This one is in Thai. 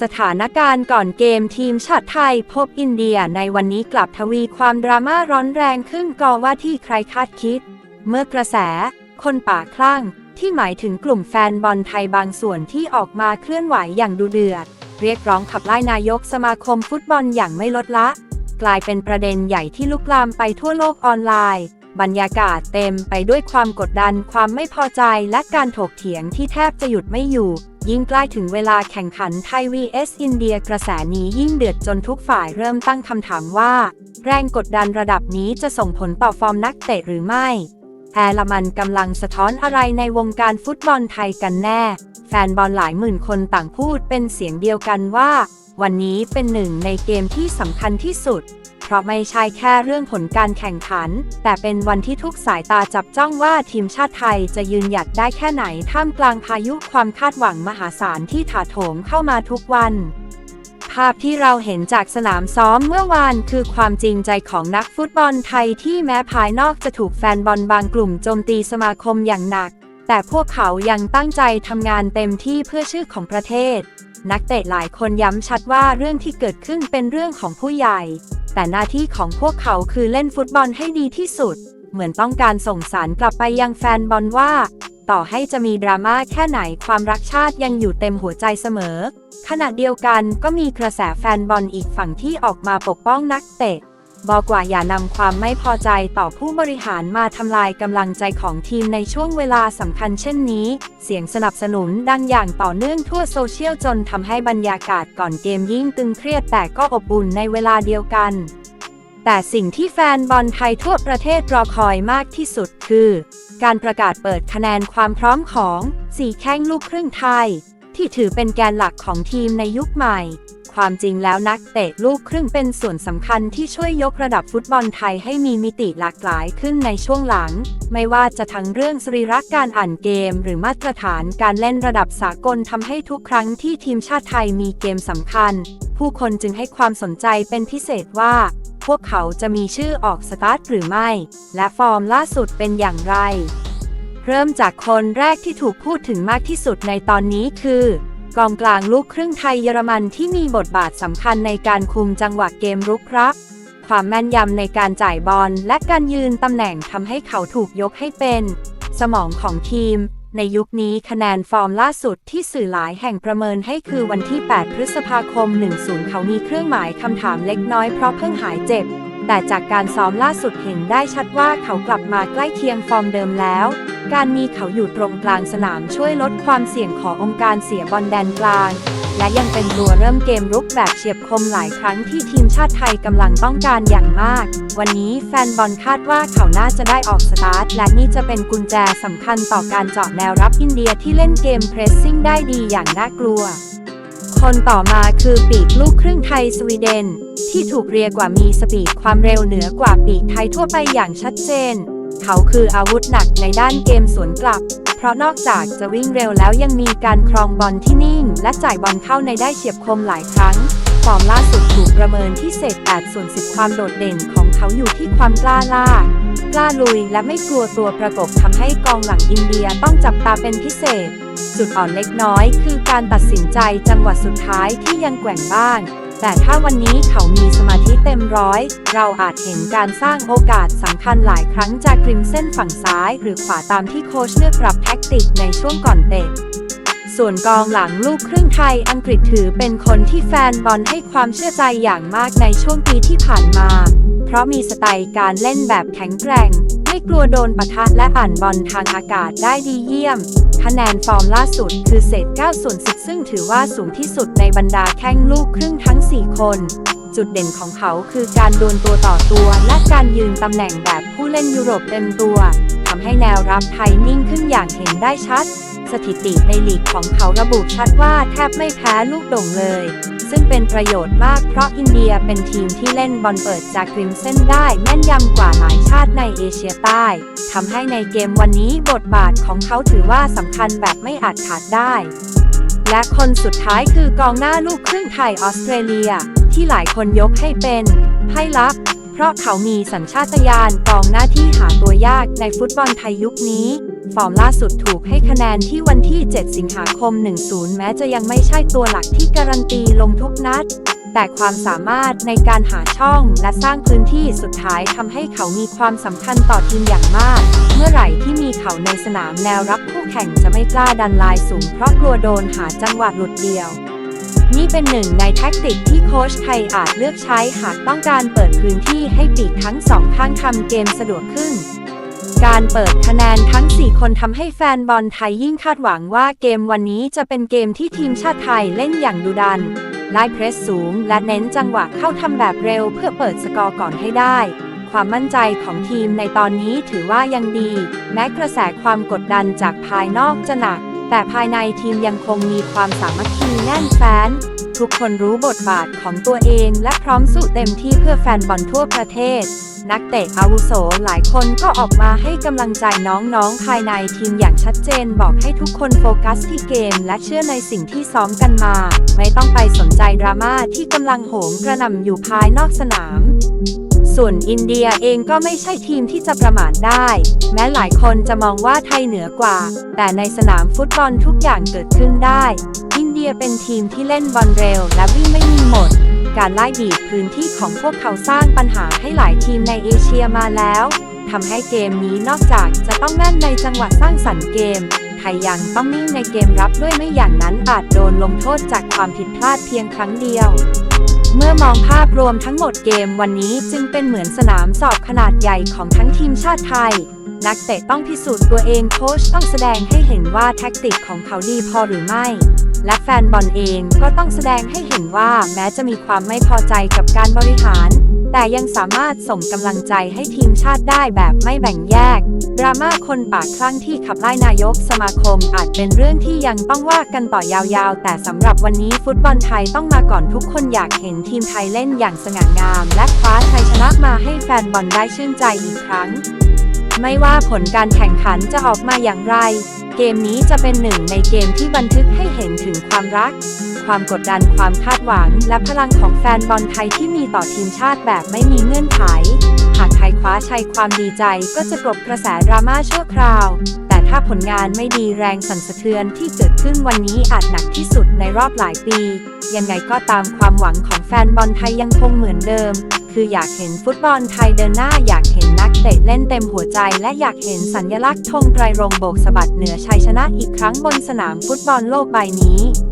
สถานการณ์ก่อนเกมทีมชาติไทยพบอินเดียในวันนี้กลับทวีความดราม่าร้อนแรงขึ้นกอว่าที่ใครคาดคิด เมื่อกระแส คนป่าคลั่ง ที่หมายถึงกลุ่มแฟนบอลไทยบางส่วนที่ออกมาเคลื่อนไหวอย่างดุเดือด เรียกร้องขับไล่นายกสมาคมฟุตบอลอย่างไม่ลดละ กลายเป็นประเด็นใหญ่ที่ลุกลามไปทั่วโลกออนไลน์ บรรยากาศเต็มไปด้วยความกดดันความไม่พอใจและการถกเถียงที่แทบจะหยุดไม่อยู่ ยิ่งใกล้ถึงเวลาแข่งขันไทย vs อินเดียกระแสนี้ยิ่งเดือดจนทุกฝ่ายเริ่มตั้งคำถามว่า แรงกดดันระดับนี้จะส่งผลต่อฟอร์มนักเตะหรือไม่แอลมันกำลังสะท้อนอะไรในวงการฟุตบอลไทยกันแน่ แฟนบอลหลายหมื่นคนต่างพูดเป็นเสียงเดียวกันว่า วันนี้เป็นหนึ่งในเกมที่สำคัญที่สุด ราะไม่ใช่แค่เรื่องผลการแข่งขัน แต่เป็นวันที่ทุกสายตาจับจ้องว่าทีมชาติไทยจะยืนหยัดได้แค่ไหนท่ามกลางพายุความคาดหวังมหาศาลที่ถาโถมเข้ามาทุกวันภาพที่เราเห็นจากสนามซ้อมเมื่อวานคือความจริงใจของนักฟุตบอลไทยที่แม้ภายนอกจะถูกแฟนบอลบางกลุ่มโจมตีสมาคมอย่างหนัก แต่พวกเขายังตั้งใจทำงานเต็มที่เพื่อชื่อของประเทศ นักเตะหลายคนย้ำชัดว่าเรื่องที่เกิดขึ้นเป็นเรื่องของผู้ใหญ่ แต่หน้าที่ของพวกเขาคือเล่นฟุตบอลให้ดีที่สุด เหมือนต้องการส่งสารกลับไปยังแฟนบอลว่า ต่อให้จะมีดราม่าแค่ไหนความรักชาติยังอยู่เต็มหัวใจเสมอ ขณะเดียวกันก็มีกระแสแฟนบอลอีกฝั่งที่ออกมาปกป้องนักเตะ บอกว่าอย่านำความไม่พอใจต่อผู้บริหารมาทำลายกำลังใจของทีมในช่วงเวลาสำคัญเช่นนี้ เสียงสนับสนุนดังอย่างต่อเนื่องทั่วโซเชียลจนทำให้บรรยากาศก่อนเกมยิ่งตึงเครียดแต่ก็อบอุ่นในเวลาเดียวกัน แต่สิ่งที่แฟนบอลไทยทั่วประเทศรอคอยมากที่สุดคือ การประกาศเปิดคะแนนความพร้อมของสีแข้งลูกครึ่งไทย ที่ถือเป็นแกนหลักของทีมในยุคใหม่ ความจริงแล้วนักเตะลูกครึ่งเป็นส่วนสำคัญที่ช่วยยกระดับฟุตบอลไทยให้มีมิติหลากหลายขึ้นในช่วงหลัง ไม่ว่าจะทั้งเรื่องสรีระการอ่านเกม หรือมาตรฐานการเล่นระดับสากลทำให้ทุกครั้งที่ทีมชาติไทยมีเกมสำคัญ ผู้คนจึงให้ความสนใจเป็นพิเศษว่า พวกเขาจะมีชื่อออกสตาร์ทหรือไม่ และฟอร์มล่าสุดเป็นอย่างไร เริ่มจากคนแรกที่ถูกพูดถึงมากที่สุดในตอนนี้คือ กองกลางลูกครึ่งไทยเยอรมันที่มีบทบาทสำคัญในการคุมจังหวะเกมรุกรับ ความแม่นยำในการจ่ายบอลและการยืนตำแหน่งทำให้เขาถูกยกให้เป็น สมองของทีม ในยุคนี้คะแนนฟอร์มล่าสุดที่สื่อหลายแห่งประเมินให้คือวันที่ 8 พฤษภาคม 10 เขามีเครื่องหมายคำถามเล็กน้อยเพราะเพิ่งหายเจ็บ แต่จากการซ้อมล่าสุดเห็นได้ชัดว่าเขากลับมาใกล้เคียงฟอร์มเดิมแล้ว การมีเขาอยู่ตรงกลางสนามช่วยลดความเสี่ยงขององค์การเสียบอลแดนกลาง และยังเป็นตัวเริ่มเกมรุกแบบเฉียบคมหลายครั้งที่ทีมชาติไทยกำลังต้องการอย่างมาก วันนี้แฟนบอลคาดว่าเขาน่าจะได้ออกสตาร์ท และนี่จะเป็นกุญแจสำคัญต่อการเจาะแนวรับอินเดียที่เล่นเกมเพรสซิ่งได้ดีอย่างน่ากลัว คนต่อมาคือปีกลูกครึ่งไทยสวีเดน ที่ถูกเรียกว่ามีสปีดความเร็วเหนือกว่าปีกไทยทั่วไปอย่างชัดเจน เขาคืออาวุธหนักในด้านเกมสวนกลับ เพราะนอกจากจะวิ่งเร็วแล้วยังมีการครองบอลที่นิ่ง และจ่ายบอลเข้าในได้เฉียบคมหลายครั้งฟอร์มล่าสุดถูกประเมินที่เศษ8ส่วน10 ความโดดเด่นของเขาอยู่ที่ความกล้าล่า กล้าลุยและไม่กลัวตัวประกบทำให้กองหลังอินเดียต้องจับตาเป็นพิเศษ จุดอ่อนเล็กน้อยคือการตัดสินใจจังหวะสุดท้ายที่ยังแกว่งบ้าง แต่ถ้าวันนี้เขามีสมาธิเต็มร้อย เราอาจเห็นการสร้างโอกาสสำคัญหลายครั้งจากริมเส้นฝั่งซ้าย หรือขวาตามที่โค้ชเลือกปรับแท็กติกในช่วงก่อนเตะส่วนกองหลังลูกครึ่งไทยอังกฤษถือเป็นคนที่แฟนบอลให้ความเชื่อใจอย่างมากในช่วงปีที่ผ่านมา เพราะมีสไตล์การเล่นแบบแข็งแกร่ง ไม่กลัวโดนปะทะและอ่านบอลทางอากาศได้ดีเยี่ยม คะแนนฟอร์มล่าสุดคือเศษ9ส่วน10 ซึ่งถือว่าสูงที่สุดในบรรดาแข้งลูกครึ่งทั้ง 4 คน จุดเด่นของเขาคือการโดนตัวต่อตัว และการยืนตำแหน่งแบบผู้เล่นยุโรปเต็มตัวทำให้แนวรับไทยนิ่งขึ้นอย่างเห็นได้ชัด สถิติในลีกของเขาระบุชัดว่าแทบไม่แพ้ลูกโด่งเลย ซึ่งเป็นประโยชน์มากเพราะอินเดียเป็นทีมที่เล่นบอลเปิดจากริมเส้นได้แม่นยำกว่าหลายชาติในเอเชียใต้ทำให้ในเกมวันนี้บทบาทของเขาถือว่าสำคัญแบบไม่อาจขาดได้ และคนสุดท้ายคือกองหน้าลูกครึ่งไทยออสเตรเลีย ที่หลายคนยกให้เป็นไพ่ลับเพราะเขามีสัญชาตญาณกองหน้าที่หาตัวยากในฟุตบอลไทยยุคนี้ ฟอร์มล่าสุดถูกให้คะแนนที่วันที่ 7 สิงหาคม 10 แม้จะยังไม่ใช่ตัวหลักที่การันตีลงทุกนัด แต่ความสามารถในการหาช่องและสร้างพื้นที่สุดท้ายทำให้เขามีความสำคัญต่อทีมอย่างมาก เมื่อไหร่ที่มีเขาในสนามแนวรับคู่แข่งจะไม่กล้าดันลายสูงเพราะกลัวโดนหาจังหวะหลุดเดียวนี่เป็นหนึ่งในแท็กติกที่โค้ชไทยอาจเลือกใช้หากต้องการเปิดพื้นที่ให้ปีกทั้งสองข้างทำเกมสะดวกขึ้น การเปิดคะแนนทั้ง 4 คนทำให้แฟนบอลไทยยิ่งคาดหวังว่าเกมวันนี้จะเป็นเกมที่ทีมชาติไทยเล่นอย่างดุดัน ไล่เพรสสูง และเน้นจังหวะเข้าทำแบบเร็วเพื่อเปิดสกอร์ก่อนให้ได้ ความมั่นใจของทีมในตอนนี้ถือว่ายังดี แม้กระแสความกดดันจากภายนอกจะหนัก แต่ภายในทีมยังคงมีความสามัคคีแน่นแฟ้น ทุกคนรู้บทบาทของตัวเองและพร้อมสู้เต็มที่เพื่อแฟนบอลทั่วประเทศ นักเตะอาวุโสหลายคนก็ออกมาให้กำลังใจน้องๆ ภายในทีมอย่างชัดเจนบอกให้ทุกคนโฟกัสที่เกม และเชื่อในสิ่งที่ซ้อมกันมา ไม่ต้องไปสนใจดราม่าที่กำลังโหมกระหน่ำอยู่ภายนอกสนามส่วนอินเดียเองก็ไม่ใช่ทีมที่จะประมาทได้ แม้หลายคนจะมองว่าไทยเหนือกว่า แต่ในสนามฟุตบอลทุกอย่างเกิดขึ้นได้ บียเป็นทีมที่เล่นบอลเร็วและวิ่งไม่มีหมด การไล่บีบพื้นที่ของพวกเขาสร้างปัญหาให้หลายทีมในเอเชียมาแล้วทำให้เกมนี้นอกจากจะต้องแม่นในจังหวะสร้างสรรค์เกมไทยยังต้องนิ่งในเกมรับด้วยไม่อย่างนั้นอาจโดนลงโทษจากความผิดพลาดเพียงครั้งเดียว เมื่อมองภาพรวมทั้งหมดเกมวันนี้จึงเป็นเหมือนสนามสอบขนาดใหญ่ของทั้งทีมชาติไทย นักเตะต้องพิสูจน์ตัวเองโค้ชต้องแสดงให้เห็นว่าแท็กติกของเขาดีพอหรือไม่ และแฟนบอลเองก็ต้องแสดงให้เห็นว่าแม้จะมีความไม่พอใจกับการบริหาร แต่ยังสามารถส่งกำลังใจให้ทีมชาติได้แบบไม่แบ่งแยก ดราม่าคนปากคลั่งที่ขับไล่นายกสมาคมอาจเป็นเรื่องที่ยังต้องว่ากันต่อยาวๆ แต่สำหรับวันนี้ฟุตบอลไทยต้องมาก่อนทุกคนอยากเห็นทีมไทยเล่นอย่างสง่างาม และคว้าชัยชนะมาให้แฟนบอลได้ชื่นใจอีกครั้ง ไม่ว่าผลการแข่งขันจะออกมาอย่างไร เกมนี้จะเป็นหนึ่งในเกมที่บันทึกให้เห็นถึงความรัก ความกดดันความคาดหวัง และพลังของแฟนบอลไทยที่มีต่อทีมชาติแบบไม่มีเงื่อนไข หากไทยคว้าชัยความดีใจก็จะกลบกระแสดราม่าชั่วคราว ถ้าผลงานไม่ดีแรงสั่นสะเทือนที่เกิดขึ้นวันนี้อาจหนักที่สุดในรอบหลายปี ยังไงก็ตามความหวังของแฟนบอลไทยยังคงเหมือนเดิม คืออยากเห็นฟุตบอลไทยเดินหน้าอยากเห็นนักเตะเล่นเต็มหัวใจ และอยากเห็นสัญลักษณ์ธงไตรรงโบกสะบัดเหนือชัยชนะอีกครั้งบนสนามฟุตบอลโลกใบนี้